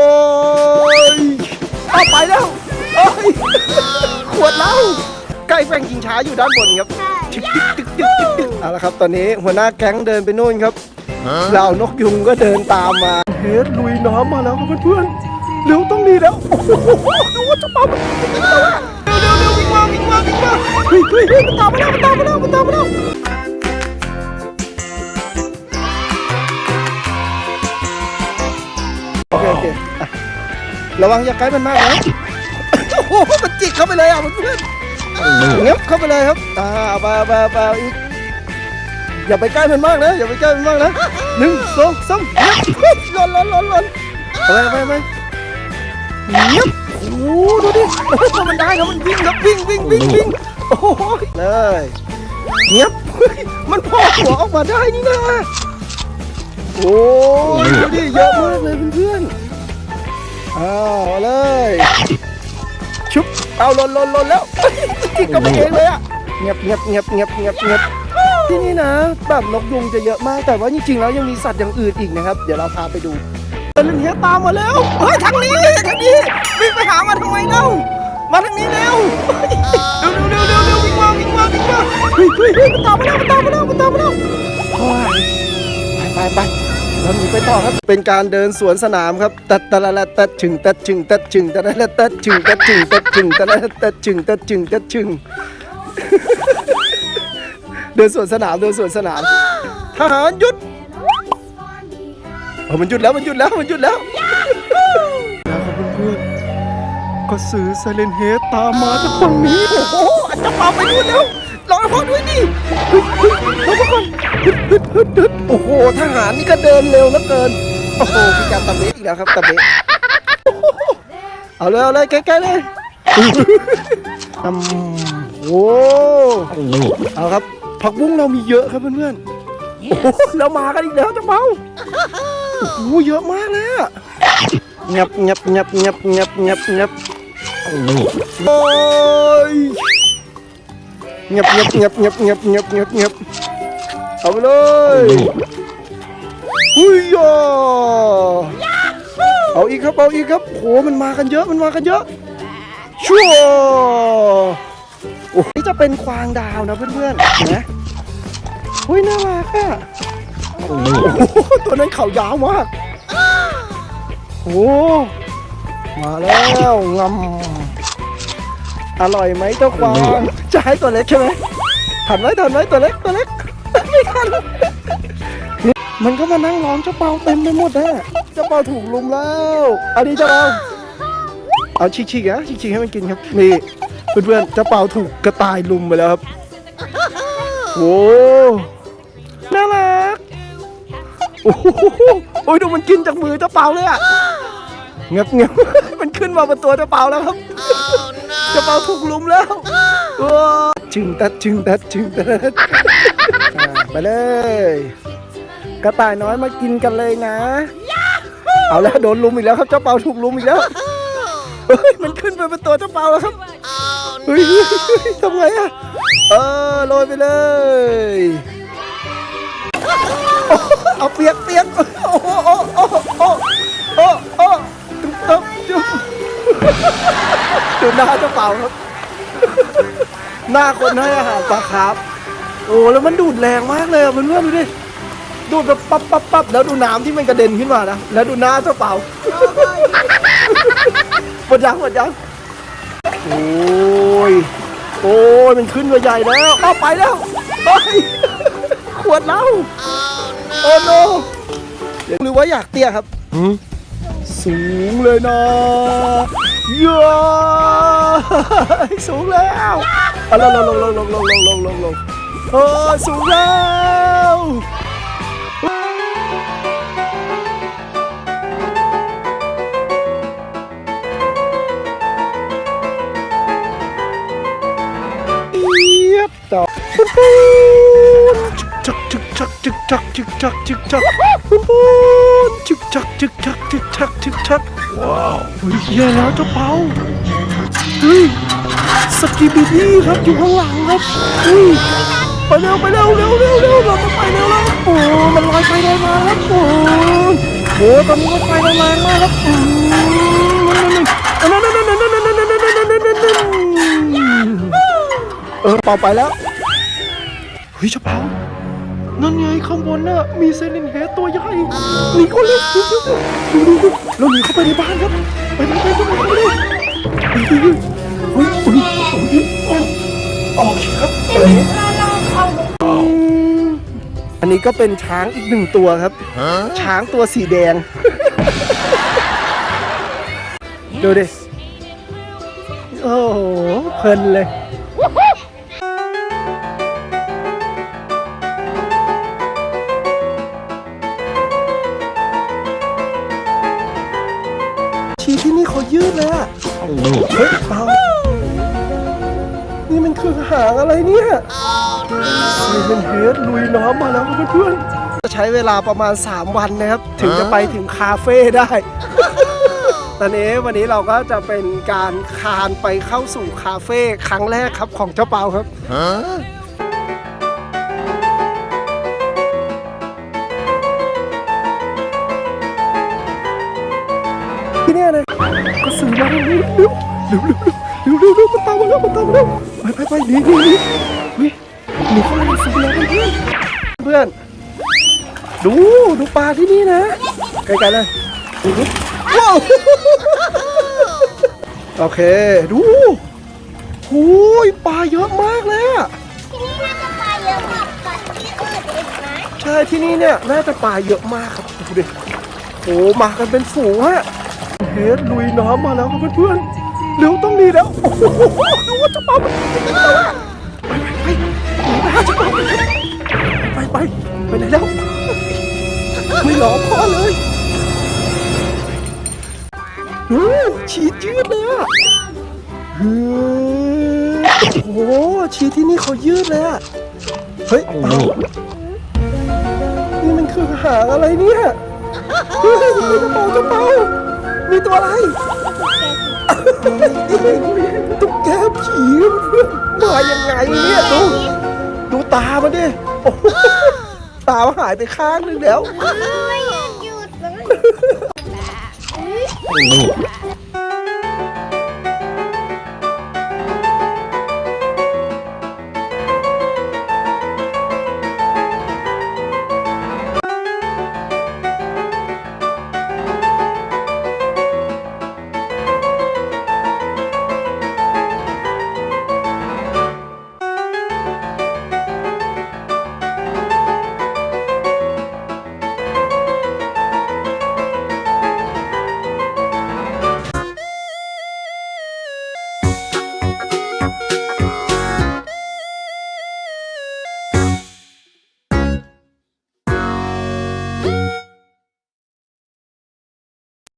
โอ้ยเอาไปแล้วเอ้ยขวดเหล้าใกล้แฟงกิงช้าอยู่ด้านบนครับตึกตึกตึกตึกตึกตึกเอาละครับ ตอนนี้หัวหน้าแก๊งเดินไปนู่นครับเหล่านกยุงก็เดินตามมาเฮดลุยน้ำมาแล้วครับเพื่อนๆเร็วต้องรีแล้วโอ้โหดูว่าจะปั๊มเร็วเร็วเร็ววิ่งมาวิ่งมาวิ่งมาเฮ้ยเฮ้ยเฮ้ยมันตามมาแล้วมันตามมาแล้วมันตามมาแล้ว ระวังอย่าใกล้มันมากนะโอ้โหมันจิกเข้าไปเลยอะเพื่อนเงียบเข้าไปเลยครับอ่าเอาไปเอาไปเอาไปอีกอย่าไปใกล้มันมากนะอย่าไปใกล้มันมากนะหนึ่งสองสามเงียบหล่นหล่นหล่นหล่นไปไปไปเงียบโอ้โหดูดิโอ้โหมันได้แล้วมันวิ่งครับวิ่งวิ่งวิ่งวิ่งโอ้โหเลยเงียบมันพอหัวออกมาได้นี่นะโอ้ดูดิเยอะมากเลยเพื่อนๆ อ้าวเอาเลย ชุบ เอาหล่นหล่นหล่นแล้วจิกก็ไปเองเลยอะเงียบเงียบเงียบเงียบเงียบเงียบที่นี่นะแบบนกยุงจะเยอะมาก แต่ว่าจริงๆแล้วยังมีสัตว์อย่างอื่นอีกนะครับ เดี๋ยวเราพาไปดูเรื่องนี้ตามมาแล้ว เฮ้ยทางนี้ทางนี้วิ่งไปหามาทำไมเล่ามาทางนี้เร็วเร็วเร็วเร็วเร็ววิ่งมาวิ่งมาวิ่งมาเฮ้ยเฮ้ยเฮ้ยมันตามมาแล้วมันตามมาแล้วมันตามมาแล้วโอ้ยไปไปไป เราหนีไปต่อครับ เป็นการเดินสวนสนามครับตัดตะละละตัดชึงตัดชึงตัดชึงตะละละตัดชึงตัดชึงตัดชึงตะละละตัดชึงตัดชึงตัดชึงเดินสวนสนามเดินสวนสนามทหารหยุดเออมันหยุดแล้วมันหยุดแล้วมันหยุดแล้วแล้วครับเพื่อนๆก็ซื้อไซเลนเฮดตามมาจากฝั่งนี้โอ้โหอันจะพาไปนู่นแล้ว รอพ่อด้วยดิเฮ้ยเฮ้ยรอพ่อก่อนฮึดฮึดฮึดฮึดโอ้โหทหารนี่ก็เดินเร็วเหลือเกิน โอ้โหมีการตะเบะอีกแล้วครับตะเบะโอ้โหเอาเลยเอาเลยใกล้ๆเลยอืมโอ้เอาครับผักบุ้งเรามีเยอะครับเพื่อนๆโอ้โหเรามากันอีกแล้วจะเมาโอ้โหเยอะมากเลยอะเงียบเงียบเงียบเงียบเงียบเงียบเงียบโอ้ย เงียบเงียบเงียบเงียบเงียบเงียบเงียบเงียบเอาไปเลยหุยยอเอาอีกครับเอาอีกครับโหมันมากันเยอะมันมากันเยอะชัวร์โอ้โหนี่จะเป็นควางดาวนะเพื่อนๆเห็นไหมเฮ้ยน่ารักอะโอ้โหตัวนั้นเขายาวมากโอ้มาแล้วงำ อร่อยไหมเจ้ากวางจะให้ตัวเล็กใช่ไหมทันไหมทันไหมตัวเล็กตัวเล็กไม่ทันนี่มันก็มานั่งล้อมเจ้าเปาเต็มไปหมดนะเจ้าเปาถูกลุมแล้วอันนี้เจ้าเปาเอาชิกๆนะชิกๆให้มันกินครับนี่เพื่อนๆเจ้าเปาถูกกระต่ายลุมไปแล้วครับโอ้น่ารักโอ้โหโอ้ยดูมันกินจากมือเจ้าเปาเลยอะ เงียบเงียบ มันขึ้นมาบนตัวเจ้าเปาแล้วครับเจ้าเปาถูกลุมแล้วว้าจึงตัดจึงตัดจึงตัดอ่าไปเลย กระต่ายน้อยมากินกันเลยนะ เอาแล้วโดนลุมอีกแล้วครับเจ้าเปาถูกลุมอีกแล้วเฮ้ยมันขึ้นไปบนตัวเจ้าเปาแล้วครับเฮ้ยทำไงอะเออโรยไปเลยเอาเปียกเปียกโอ้โหโอ้โอ้โอ้โอ้โอ้ตุ๊บตุ๊บจุ๊บ ดูหน้าเจ้าเปล่าครับ หน้าคนให้อาหารปลาครับ โอ้แล้วมันดูดแรงมากเลยอะเพื่อนๆดูดิ ดูดแบบปั๊บปั๊บปั๊บแล้วดูน้ำที่มันกระเด็นขึ้นมานะ แล้วดูหน้าเจ้าเปล่าหมดยังหมดยังโอ้ย โอ้ยมันขึ้นมาใหญ่แล้วเอาไปแล้วเฮ้ยขวดเหล้าโอ้โนหรือว่าอยากเตี้ยครับ สูงเลยนะเย้สูงแล้วเอาลงลงลงลงลงลงลงลงลงเออสูงแล้วเยียบต่อปุ้นปุ้นจึกจึกจักจึกจักจึกจักจึกจักปุ้นปุ้นจึกจัก ทิกทักทิกทักว้าวเฮ้ยแย่แล้วเจ้าเปาเฮ้ยสกีบินี่ครับอยู่ข้างหลังครับเฮ้ยไปเร็วไปเร็วเร็วเร็วเร็วเราต้องไปเร็วแล้วโอ้มันลอยไปลอยมาครับโอ้โหตอนนี้มันไปแรงมากครับอืมนั่นนั่นนั่นนั่นนั่นนั่นนั่นนั่นนั่นนั่นนั่นเออเปาไปแล้วเฮ้ยเจ้าเปา นั่นไงข้างบนน่ะมีเซนินเฮดตัวใหญ่หนีก็เลยดูดูดูดูเราหนีเข้าไปในบ้านครับ ไปไปไปไปไปไปเลยเฮ้ยเฮ้ยเฮ้ยเฮ้ยโอเคครับอันนี้ก็เป็นช้างอีกหนึ่งตัวครับ ช้างตัวสีแดง ดูดิ โอ้โหเพลินเลย ชีที่นี่เขายืดเลยอะเฮ้ยเปานี่มันคือหางอะไรเนี่ยซีเมนเฮดลุยน้ำมาแล้วครับเพื่อนๆจะใช้เวลาประมาณ 3 วันนะครับ ถึงจะไปถึงคาเฟ่ได้ ตอนนี้วันนี้เราก็จะเป็นการคานไปเข้าสู่คาเฟ่ครั้งแรกครับของเจ้าเปาครับ ที่เนี่ยเลยก็ซื้อมาเร็วเร็วเร็วเร็วเร็วเร็วเร็วมันตามมาแล้วมันตามมาแล้วไปไปไปหนีหนีหนีหนีเข้ามาในซื้อแล้วเพื่อนเพื่อนดูดูปลาที่นี่นะไกลๆเลยดูดิว้าวโอเคดูหูยปลาเยอะมากเลยอะที่นี่น่าจะปลาเยอะกว่าปลาที่อื่นอีกนะใช่ที่นี่เนี่ยน่าจะปลาเยอะมากครับดูดิโอ้มากันเป็นฝูงอะ เฮดลุยน้ำมาแล้วครับเพื่อนๆเร็วต้องดีแล้วโอ้โหดูว่าจะปลามันจะกินเราอะไปไปไปไปจะปลาไปไปไปไหนแล้วไม่หลอพ่อเลยดูฉีดยืดเลยอะฮือโอ้โหฉีดที่นี่เขายืดเลยอะเฮ้ยเปานี่มันคือหางอะไรเนี่ย เฮ้ยกระเป๋าจะเป๋า มีตัวอะไร ตุ๊กแกผีเพื่อนมายังไงเนี่ยดู ดูตามันดิโอ้โหตามันหายไปข้างนึงแล้ว ไม่อยากหยุดเลย